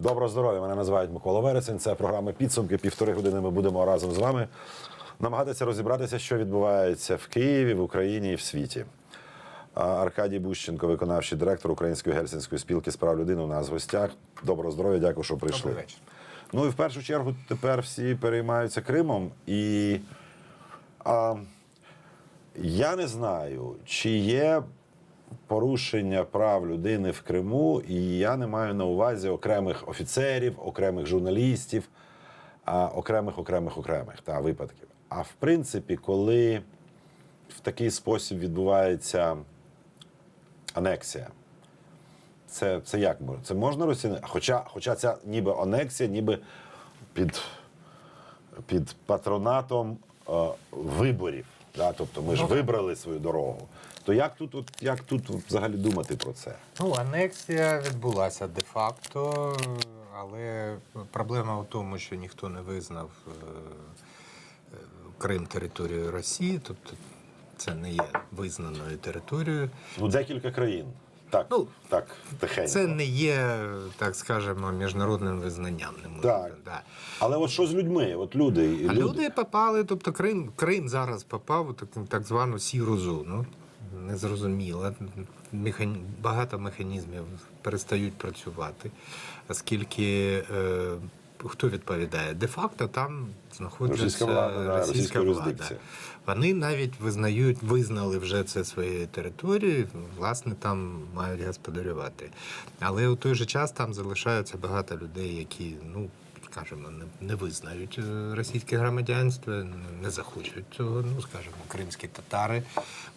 Доброго здоров'я! Мене називають Микола Вересень. Це програма підсумки. Півтори години ми будемо разом з вами намагатися розібратися, що відбувається в Києві, в Україні і в світі. Аркадій Бущенко, виконавчий директор Української гельсінської спілки з прав людини. У нас в гостях. Доброго здоров'я, дякую, що прийшли. Добрий вечір. Ну і в першу чергу тепер всі переймаються Кримом. І а, я не знаю, чи є порушення прав людини в Криму, і я не маю на увазі окремих офіцерів, окремих журналістів, а окремих, окремих, окремих та, випадків. А в принципі, коли в такий спосіб відбувається анексія, це, це як можна? Це можна розцінити? Хоча, хоча ця ніби анексія, ніби під, під патронатом е, виборів. Да? Тобто ми ж вибрали свою дорогу. То як тут, от, як тут взагалі думати про це? Ну, анексія відбулася де-факто, але проблема в тому, що ніхто не визнав е, е, Крим територією Росії, тобто це не є визнаною територією. Ну, декілька країн. Так, Ну, так, тихенько. Це не є, так скажемо, міжнародним визнанням. Не можна, Так. Да. Але от що з людьми? От люди, А люди попали, тобто Крим, Крим зараз попав у так, так звану сіру зону. Незрозуміло. Механі... Багато механізмів перестають працювати, оскільки е... хто відповідає? Де-факто там знаходиться Російська влада, російська юрисдикція. Вони навіть визнають, визнали вже це своєю територією, власне, там мають господарювати. Але у той же час там залишаються багато людей, які, ну, скажімо, не, визнають е, російське громадянство, не- захочуть цього. Ну, скажімо, кримські татари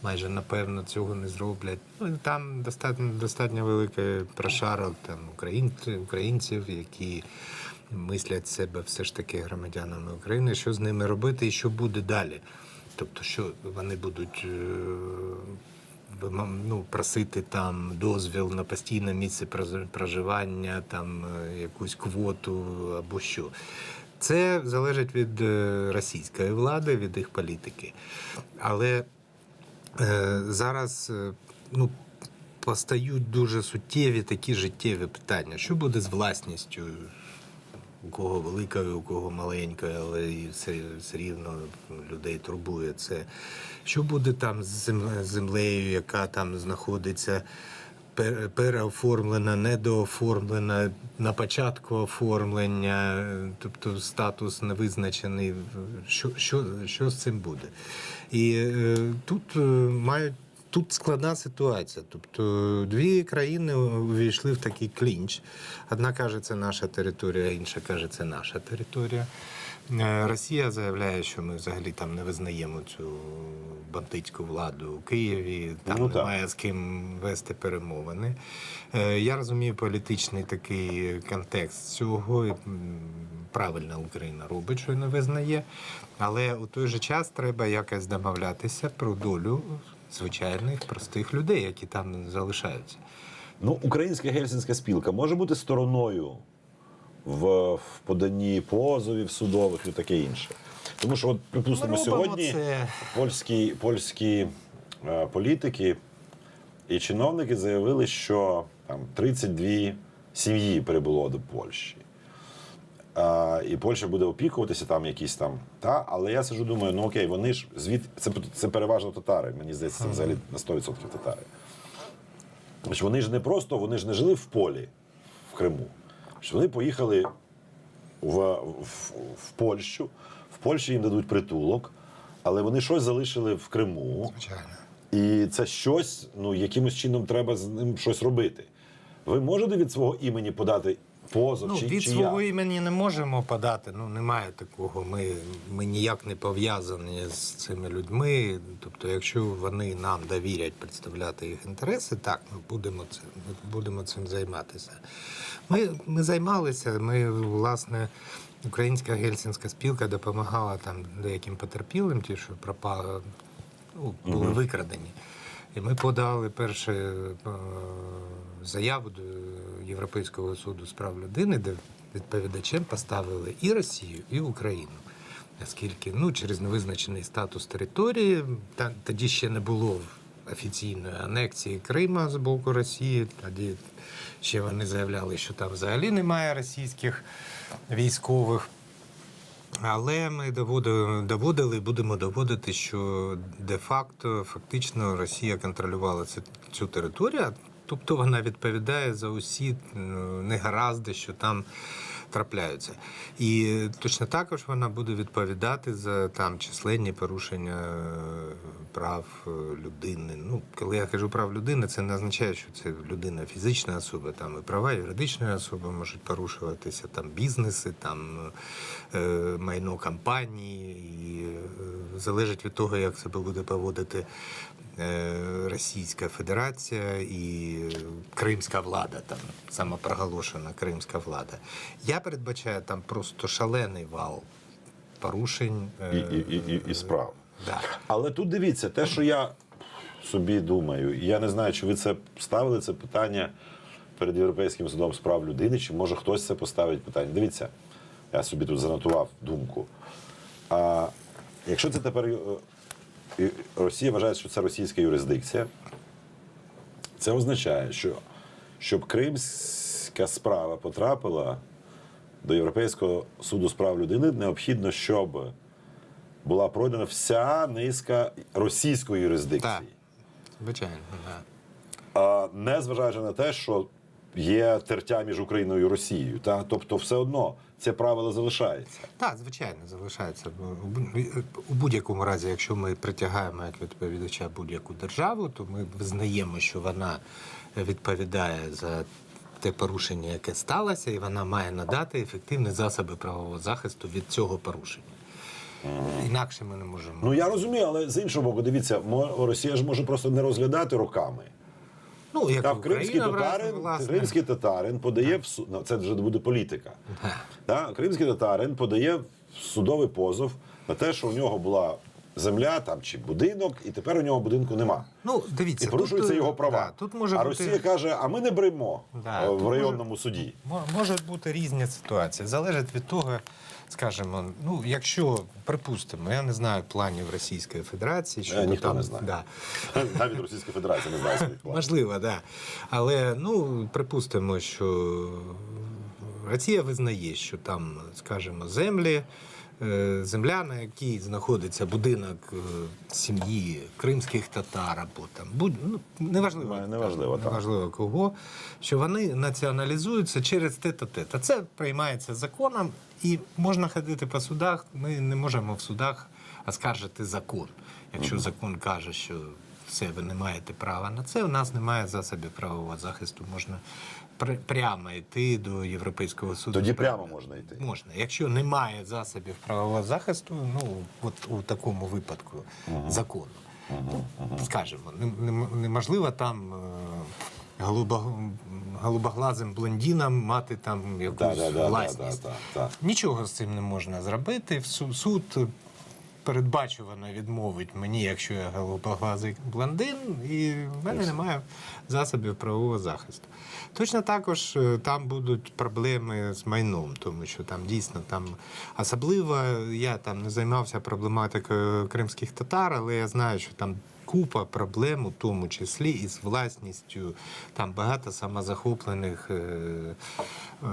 майже напевно цього не зроблять. Ну, там достатньо достатньо великий прошарок там українців, українців, які мислять себе все ж таки громадянами України, що з ними робити і що буде далі. Тобто, що вони будуть е, ну, просити там дозвіл на постійне місце проживання, там е, якусь квоту або що. Це залежить від е, російської влади, від їх політики. Але е, зараз е, ну, постають дуже суттєві такі життєві питання. Що буде з власністю? У кого велика, у кого маленька, але все, все рівно людей турбує це. Що буде там з землею, яка там знаходиться переоформлена, недооформлена, на початку оформлення, тобто статус невизначений. Що, що, що з цим буде? І е, тут е, мають Тут складна ситуація. Тобто дві країни увійшли в такий клінч. Одна каже, це наша територія, інша каже, це наша територія. Е, Росія заявляє, що ми взагалі там не визнаємо цю бандитську владу у Києві, там Ну, так. немає з ким вести перемовини. Е, Я розумію політичний такий контекст цього. і, Правильно Україна робить, що не визнає. Але у той же час треба якось домовлятися про долю звичайних простих людей, які там залишаються. Ну, українська гельсінська спілка може бути стороною в, в поданні позовів судових і таке інше. Тому що, от, припустимо, сьогодні це. польські, польські е, політики і чиновники заявили, що там 32 сім'ї прибуло до Польщі. А, і Польща буде опікуватися там якісь там. Та? Але я сиджу, думаю, ну окей, вони ж звід... це, це переважно татари. Мені здається, це взагалі на 100% татари. Значить, вони ж не просто, вони ж не жили в полі в Криму. Що вони поїхали в, в, в Польщу, в Польщі їм дадуть притулок, але вони щось залишили в Криму. Звичайно. І це щось, ну, якимось чином треба з ним щось робити. Ви можете від свого імені подати позов Ну, чи, від чи свого як? імені не можемо подати. Ну немає такого. Ми, ми ніяк не пов'язані з цими людьми. Тобто, якщо вони нам довірять представляти їх інтереси, так ми будемо цим, будемо цим займатися. Ми, ми займалися. Ми власне. Українська гельсінська спілка допомагала там деяким потерпілим, ті, що пропали, ну, були викрадені. І ми подали першу е, заяву до Європейського суду з прав людини, де відповідачем поставили і Росію, і Україну. Оскільки ну, через невизначений статус території, та, тоді ще не було офіційної анексії Крима з боку Росії. Тоді ще вони заявляли, що там взагалі немає російських військових. Але ми доводили, і будемо доводити, що де-факто фактично Росія контролювала цю, цю територію, тобто вона відповідає за усі е, негаразди, що там трапляються. І точно також вона буде відповідати за там численні порушення е, прав е, людини. Ну, коли я кажу прав людини, це не означає, що це людина фізична особа, там і права юридичної особи можуть порушуватися, там бізнеси, там е, майно компанії, і залежить від того, як себе буде поводити Російська Федерація і кримська влада, там самопроголошена кримська влада. Я передбачаю там просто шалений вал порушень. І, е, і, і, і, і справ. Да. Але тут дивіться, те, що я собі думаю, і я не знаю, чи ви це ставили це питання перед Європейським судом з прав людини, чи може хтось це поставить питання. Дивіться, я собі тут занотував думку. А якщо це тепер е, е, Росія вважає, що це російська юрисдикція, це означає, що щоб кримська справа потрапила до Європейського суду з прав людини, необхідно, щоб була пройдена вся низка російської юрисдикції. Так. Звичайно. А не зважаючи на те, що є тертя між Україною і Росією. Та? Тобто, все одно це правило залишається. Так, звичайно, залишається. У будь-якому разі, якщо ми притягаємо як відповідача будь-яку державу, то ми визнаємо, що вона відповідає за те порушення, яке сталося, і вона має надати ефективні засоби правового захисту від цього порушення. Інакше ми не можемо. Ну я розумію, але з іншого боку, дивіться, Росія ж може просто не розглядати роками. Ну, як Та кримський Україна, татарин, власне. кримський татарин подає в суд. Ну, це вже буде політика. Та, кримський татарин подає в судовий позов на те, що у нього була земля там чи будинок, і тепер у нього будинку нема. Ну, дивіться, І порушуються тут, його права. Да, тут може а бути... Росія каже: а ми не беремо Да, е, в може- районному суді. Мо- Можуть бути різні ситуації. Залежить від того, скажімо, ну якщо припустимо, я не знаю планів Російської Федерації, що ніхто там, не знає. Да. Навіть Російська Федерація не знає своїх планів. Можливо, да. Але ну припустимо, що Росія визнає, що там, скажімо, землі. Е, Земля, на якій знаходиться будинок е, сім'ї кримських татар або там будь ну неважливо, Не- неважливо, так. неважливо кого, що вони націоналізуються через те та те. Та це приймається законом, і можна ходити по судах. Ми не можемо в судах оскаржити закон. Якщо закон каже, що все, ви не маєте права на це, у нас немає засобів правового захисту. Можна пр- прямо йти до Європейського суду. Тоді прямо можна йти. Можна. Якщо немає засобів правового захисту, ну от у такому випадку закону, скажімо, не- не- неможливо там е, голубоглазим блондінам мати там якусь Да, да, да, да, да, да, да. Нічого з цим не можна зробити. Суд передбачувано відмовить мені, якщо я голубоглазий блондин, і в мене немає засобів правового захисту. Точно також е, там будуть проблеми з майном, тому що там дійсно там особливо я там не займався проблематикою кримських татар, але я знаю, що там. Купа проблем, у тому числі і з власністю. Там багато самозахоплених е, е,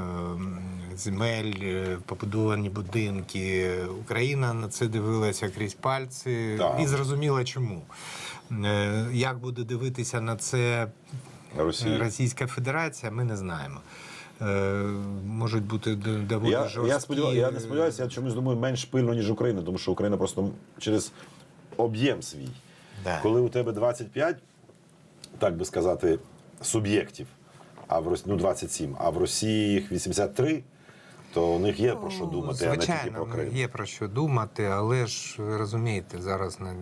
земель, е, побудовані будинки. Україна на це дивилася крізь пальці Так. і зрозуміла чому. Е, Як буде дивитися на це Росія. Російська Федерація, ми не знаємо. Можуть бути доволі Я, жорсткі. я, сподіваюся, я не сподіваюся, я чомусь думаю менш пильно, ніж Україна, тому що Україна просто через об'єм свій. Да. Коли у тебе 25, так би сказати, суб'єктів, а в Росії, ну 27, а в Росії їх 83, то у них є про що думати, а не тільки про Крим. є про що думати, але ж ви розумієте, зараз на,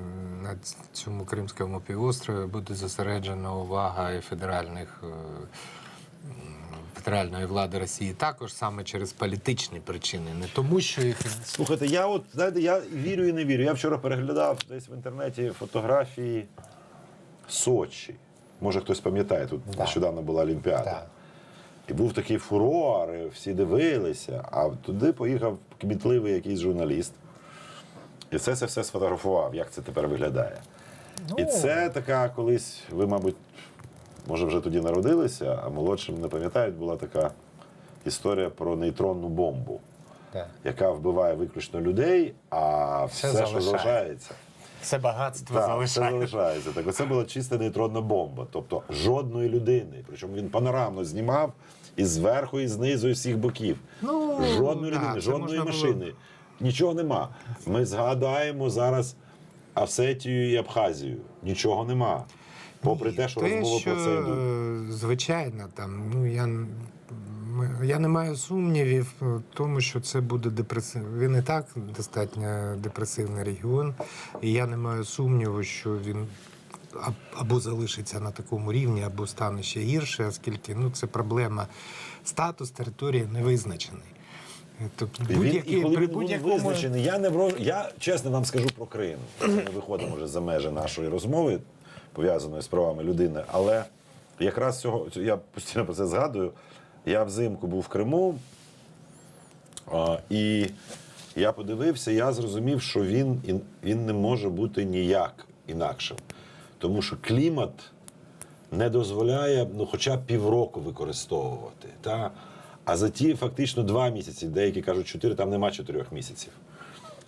на цьому Кримському півострові буде зосереджена увага і федеральних. е, м, Федеральної влади Росії також саме через політичні причини, не тому, що їх Слухайте, я от знаєте, я вірю і не вірю. Я вчора переглядав десь в інтернеті фотографії Сочі. Може, хтось пам'ятає, тут Да. нещодавно була Олімпіада. Так. І був такий фурор, і всі дивилися, а туди поїхав кмітливий якийсь журналіст. І це, це все сфотографував, як це тепер виглядає. І Ну. це така колись, ви, мабуть, може, вже тоді народилися, а молодшим не пам'ятають, була така історія про нейтронну бомбу, Так. яка вбиває виключно людей, а Все все, що залишається. Все багатство Так, залишає. все залишається. Так, оце була чиста нейтронна бомба. Тобто жодної людини. Причому він панорамно знімав і зверху, і знизу, і з всіх боків. Ну, жодної да, людини, жодної можна було- машини. Нічого нема. Ми згадаємо зараз Авсетію і Абхазію. Нічого нема. Попри те, що розмови про це йдуть. е, Звичайно, там, ну, я, я не маю сумнівів в тому, що це буде депресивний. Він і так достатньо депресивний регіон, і я не маю сумніву, що він або залишиться на такому рівні, або стане ще гірше, оскільки ну, це проблема. Статус території не визначений. Тобто будь-який- і при будь-якому- визначений, я не я чесно вам скажу про Крим. Ми виходимо вже за межі нашої розмови, пов'язаної з правами людини. Але якраз цього я постійно про це згадую. Я взимку був в Криму, а, і я подивився, я зрозумів, що він, він не може бути ніяк інакшим. Тому що клімат не дозволяє ну, хоча б півроку використовувати. Та? А за ті фактично два місяці, деякі кажуть чотири, там нема чотирьох місяців.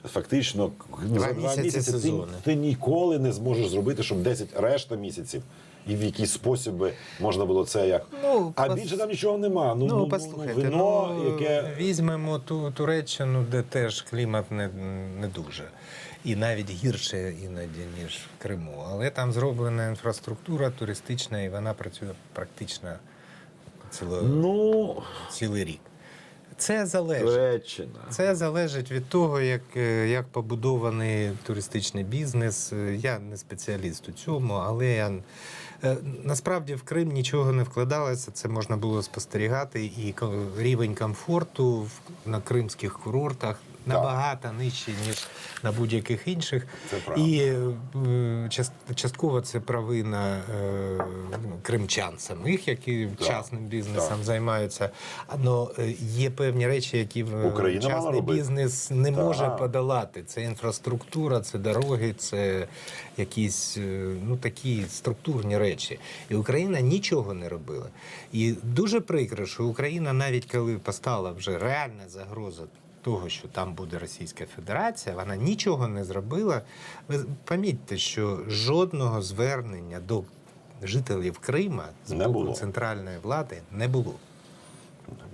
Фактично, Два за два місяці місяці ти, ти ніколи не зможеш зробити, щоб 10 решта місяців. І в який спосіб би можна було це як. Ну, а пос- більше там нічого нема. Ну, Ну, послухайте, вино, ну, яке. візьмемо ту Туреччину, де теж клімат не, не дуже. І навіть гірше іноді, ніж в Криму. Але там зроблена інфраструктура туристична, і вона працює практично ціло, Ну, цілий рік. Це залежить. Туреччина. Це залежить від того, як, е, як побудований туристичний бізнес. Я не спеціаліст у цьому, але я е, насправді в Крим нічого не вкладалося. Це можна було спостерігати, і рівень комфорту на кримських курортах набагато нижчий, ніж на будь-яких інших. Це правда. І е, частково це провина е, кримчан самих, які Так, частним бізнесом так. займаються. Но е, є певні речі, які Україна частний бізнес не Так. може подолати. Це інфраструктура, це дороги, це якісь е, ну такі структурні речі. І Україна нічого не робила. І дуже прикро, що Україна, навіть коли постала вже реальна загроза. Того, що там буде Російська Федерація, вона нічого не зробила. Ви помітьте, що жодного звернення до жителів Крима з боку центральної влади не було.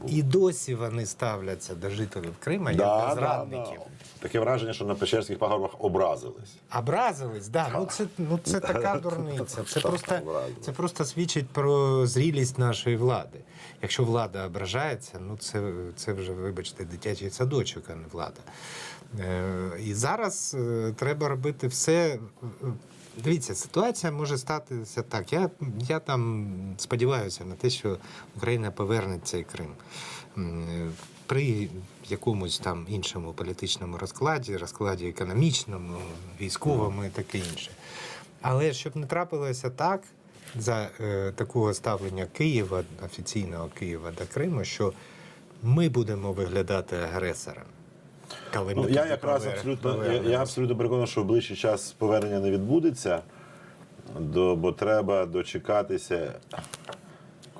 І досі вони ставляться до жителів Крима як до зрадників. да. Таке враження, що на Печерських пагорбах образились. Образились, да. Ну це ну це така дурниця. Це просто це просто свідчить про зрілість нашої влади. Якщо влада ображається, ну це, це вже, вибачте, дитячий садочок, а не влада. Е, і зараз е, треба робити все. Дивіться, ситуація може статися так. Я, я там сподіваюся на те, що Україна поверне цей Крим. При якомусь там іншому політичному розкладі, розкладі економічному, військовому і таке інше. Але щоб не трапилося так за е, такого ставлення Києва, офіційного Києва до Криму, що ми будемо виглядати агресором. Ну, я якраз абсолютно, я, я абсолютно переконаний, що в ближчий час повернення не відбудеться, до, бо треба дочекатися,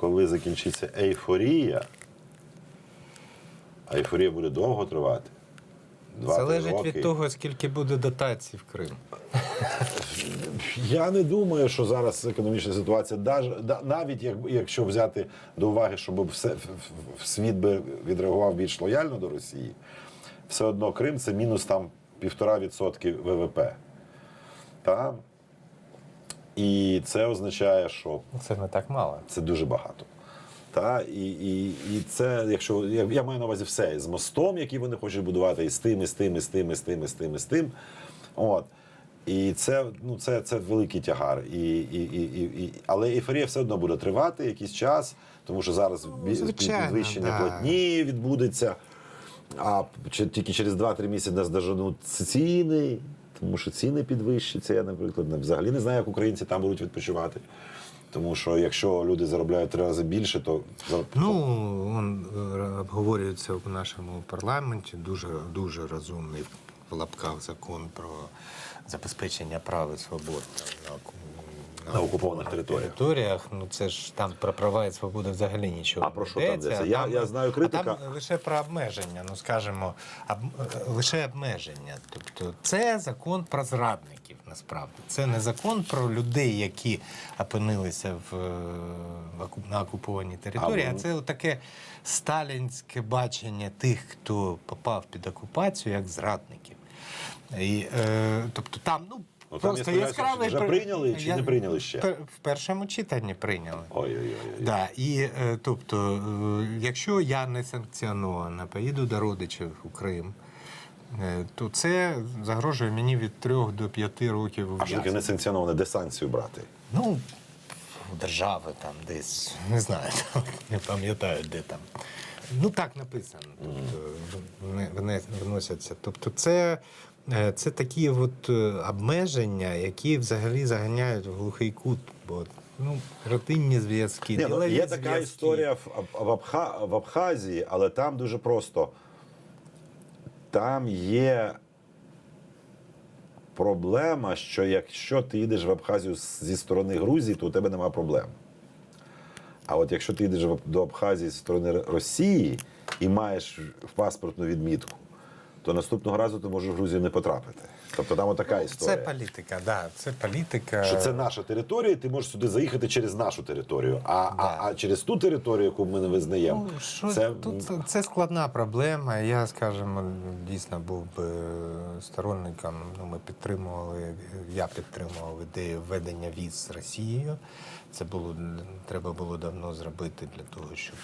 коли закінчиться ейфорія. А ейфорія буде довго тривати. Залежить роки. від того, скільки буде дотацій в Крим. Я не думаю, що зараз економічна ситуація, навіть як, якщо взяти до уваги, щоб все, світ би відреагував більш лояльно до Росії, все одно Крим це мінус там півтора відсотки ВВП. Та? І це означає, що Це не так мало. це дуже багато. Та? І, і, і це, якщо я, я маю на увазі все і з мостом, який вони хочуть будувати, і з тим, і з тим, і з тим, і з тим, і з тим, і з тим. От. І це, ну, це, це великий тягар. І, і, і, і, і, але ейфорія все одно буде тривати якийсь час, тому що зараз бі- звичайно, підвищення да. платні відбудеться. А тільки через 2-3 місяці нас доженуть ціни, тому що ціни підвищаться. Я, наприклад, не- взагалі не знаю, як українці там будуть відпочивати. Тому що якщо люди заробляють три рази більше, то Ну, он е, обговорюється в нашому парламенті дуже, дуже розумний в лапках закон про забезпечення прав і свобод на, оку- На окупованих територіях. територіях. Ну це ж там про права і свободи взагалі нічого. А про що там йдеться, йдеться? Я- я знаю а там лише про обмеження. Ну скажімо, об, лише обмеження. Тобто, це закон про зрадників. Насправді це не закон про людей, які опинилися в, е, в на окупованій території, А, а, ну. це таке сталінське бачення тих, хто попав під окупацію, як зрадників. І, е, тобто там, ну. Ну, там, Просто яскравий вже при- прийняли чи Я- не прийняли ще? пер- В першому читанні прийняли. Ой-ой-ой. Да, і е, тобто, е, якщо я не санкціонована, поїду до родичів у Крим, е, то це загрожує мені від 3 до 5 років А що таке ув'язнення. несанкціоноване, де санкцію брати? Ну, у держави там десь, не знаю, там, не пам'ятаю, де там. Ну так написано. Тобто, вони- вони вносяться. Тобто, це, це такі от е, обмеження, які взагалі заганяють в глухий кут. Бо ну, родинні зв'язки, ну, є така історія в, в, Абха, в Абхазії, але там дуже просто. Там є проблема, що якщо ти їдеш в Абхазію зі сторони Грузії, то у тебе нема проблем. А от якщо ти їдеш до Абхазії зі сторони Росії і маєш паспортну відмітку, то наступного разу ти можеш в Грузію не потрапити. Тобто там отака Це історія. політика, да, це політика. Що це наша територія, і ти можеш сюди заїхати через нашу територію. А, а, а через ту територію, яку ми не визнаємо, Ну, що це тут це складна проблема. Я, скажімо, дійсно був би сторонником. Ну, ми підтримували, я підтримував ідею введення віз з Росією. Це було треба було давно зробити для того, щоб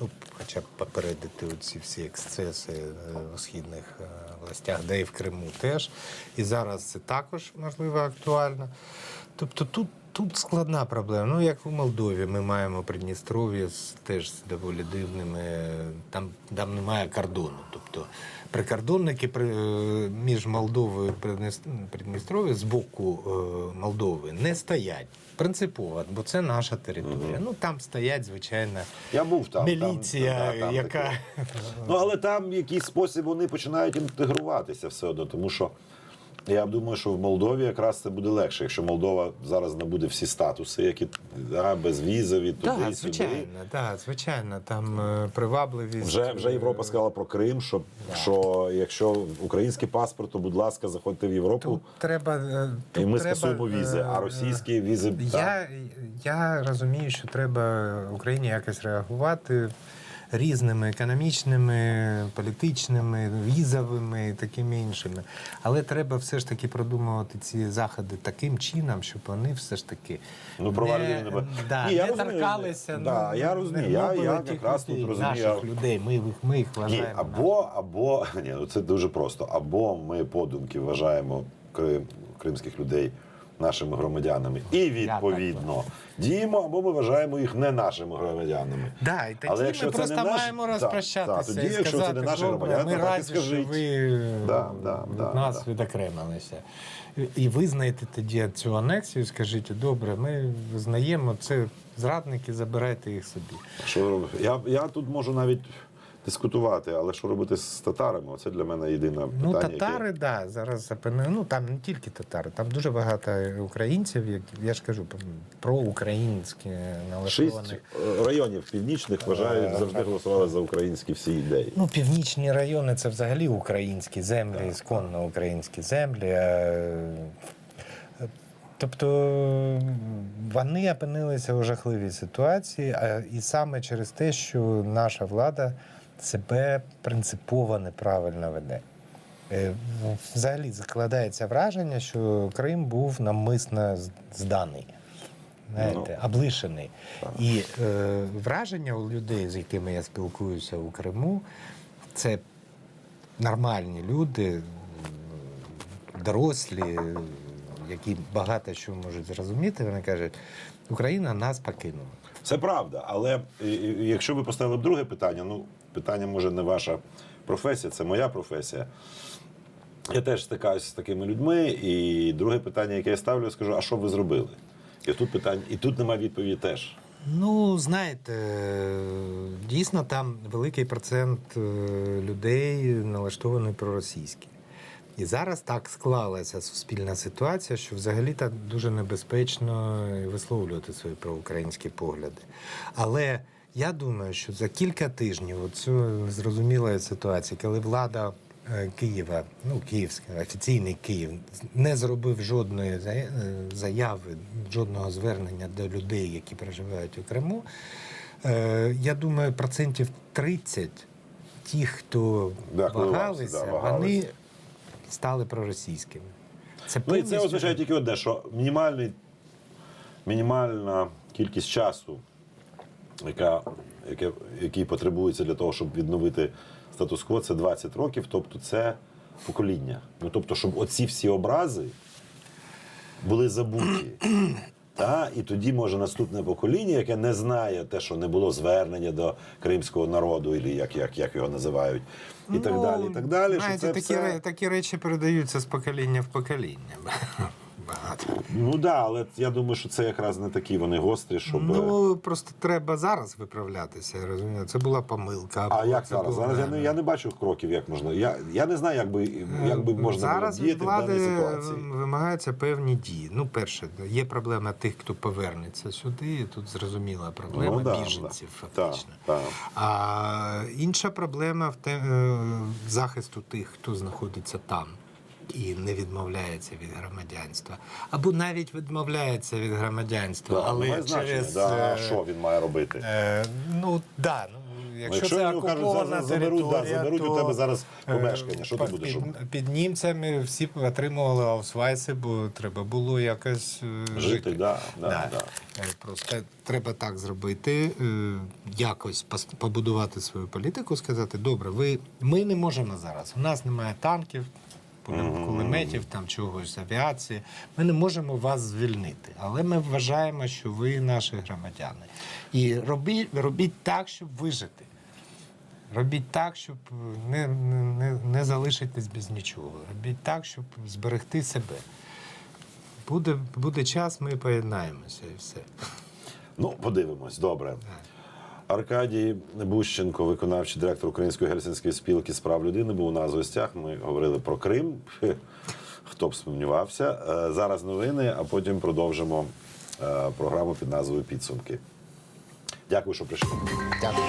ну, хоча б попередити ці всі ексцеси в у східних е, властях, де і в Криму теж. І зараз це також можливо актуально. Тобто тут Тут складна проблема. Ну, як у Молдові, ми маємо Придністров'я з теж з доволі дивними. Там, там немає кордону. Тобто прикордонники при, е, між Молдовою і Придністров'я з боку е, Молдови не стоять. Принципово, бо це наша територія. Ну там стоять, звичайно, я був там. міліція, там, да, там яка. Ну але там в якийсь спосіб вони починають інтегруватися все одно, тому що. Я думаю, що в Молдові якраз це буде легше, якщо Молдова зараз набуде всі статуси, які да, безвізові, туди сюди. звичайно, так, звичайно, там е, привабливість. Вже, вже Європа сказала про Крим, що, що якщо український паспорт, то будь ласка, заходьте в Європу, Тут треба. е, і ми треба, скасуємо візи, е, а російські візи там. Я, я розумію, що треба Україні якось реагувати різними економічними, політичними, візовими і такими іншими. Але треба все ж таки продумувати ці заходи таким чином, щоб вони все ж таки Ну, не да, Ні, я не розумію. торкалися. Да, ну, я розумію. Я- я якраз тут розумію. Наших людей. Ми, їх- ми їх Ні, вважаємо. або, або ні, ну це дуже просто. Або ми подумки вважаємо Крим, кримських людей нашими громадянами, і відповідно діємо, або ми вважаємо їх не нашими громадянами. Да, і тоді Але ми це просто не наш- маємо так, розпрощатися. так, тоді, і якщо це сказати, не наші «Добре, громадяни, ми так і раді, що скажіть». ви Да, да, від да, нас да. відокремилися. І- І визнайте тоді цю анексію, скажіть, добре, ми визнаємо це зрадники, забирайте їх собі. Що робити? Я, я тут можу навіть дискутувати, але що робити з татарами? Оце для мене єдине питання. Ну, яке- татари, да, зараз ну там не тільки татари, там дуже багато українців, які я ж кажу, про українські налаштовані. е, районів північних вважають, завжди голосували за українські всі ідеї. Ну, північні райони це взагалі українські землі, ісконно українські землі. Е, Тобто вони опинилися у жахливій ситуації, а і саме через те, що наша влада себе принципово неправильно веде. Е, Взагалі закладається враження, що Крим був навмисно з- зданий, знаєте, облишений. І е, враження у людей, з якими я спілкуюся у Криму, це нормальні люди, дорослі, які багато що можуть зрозуміти. Вони кажуть, Україна нас покинула. Це правда, але якщо ви поставили б друге питання, ну питання може не ваша професія, це моя професія. Я теж стикаюся з такими людьми, і друге питання, яке я ставлю, я скажу: а що ви зробили? І тут питання, і тут немає відповіді теж. Ну, знаєте, дійсно там великий процент е, людей налаштований проросійський. І зараз так склалася суспільна ситуація, що взагалі так дуже небезпечно висловлювати свої проукраїнські погляди. Але я думаю, що за кілька тижнів оцю зрозумілої ситуації, коли влада е, Києва, ну Київська, офіційний Київ, не зробив жодної е, заяви, жодного звернення до людей, які проживають у Криму. Е, Я думаю, процентів 30 ті, хто Да, вагалися, да, вагались. вони стали проросійськими. Це Ну і це означає тільки одне, що мінімальний, мінімальна кількість часу, яка, яке, який потребується для того, щоб відновити статус-кво, це 20 років, тобто це покоління. Ну тобто, щоб оці всі образи були забуті. Та, і тоді може наступне покоління, яке не знає те, що не було звернення до кримського народу, і як, як, як його називають, і так Ну, далі. І так далі. що це такі, все... такі речі передаються з покоління в покоління. Багато. Ну так, да, але я думаю, що це якраз не такі вони гострі, щоб. Ну просто треба зараз виправлятися. я розумію. Це була помилка. а як це зараз? було- Зараз я не, я не бачу кроків, як можна. Я, я не знаю, як би, як би можна зараз було від діяти в даній влади ситуації. вимагаються певні дії. Ну, перше, є проблема тих, хто повернеться сюди. і Тут зрозуміла проблема Ну, да, біженців, да. фактично. Так, А інша проблема в те, е, захисту тих, хто знаходиться там і не відмовляється від громадянства, або навіть відмовляється від громадянства, так. але має через да, е, що він має робити. Е, ну да, ну якщо, якщо це окупована за- заберуть, да, заберуть у тебе зараз е, помешкання, що ти під- будеш робити? Під німцями всі отримували аусвайси, бо треба було якось е, Жити, да, да, Да. да. Е, Просто треба так зробити, якось побудувати свою політику, сказати, добре, ви ми не можемо зараз. У нас немає танків, кулеметів, там чогось авіації. Ми не можемо вас звільнити. Але ми вважаємо, що ви наші громадяни. І робіть, робіть так, щоб вижити. Робіть так, щоб не, не, не, не залишитись без нічого. Робіть так, щоб зберегти себе. Буде, буде час, ми поєднаємося і все. Ну, подивимось, добре. Аркадій Бущенко, виконавчий директор Української гельсінської спілки з прав людини, був у нас в гостях. Ми говорили про Крим. Хто б сумнівався. Е, Зараз новини, а потім продовжимо е, програму під назвою Підсумки. Дякую, що прийшли. Дякую.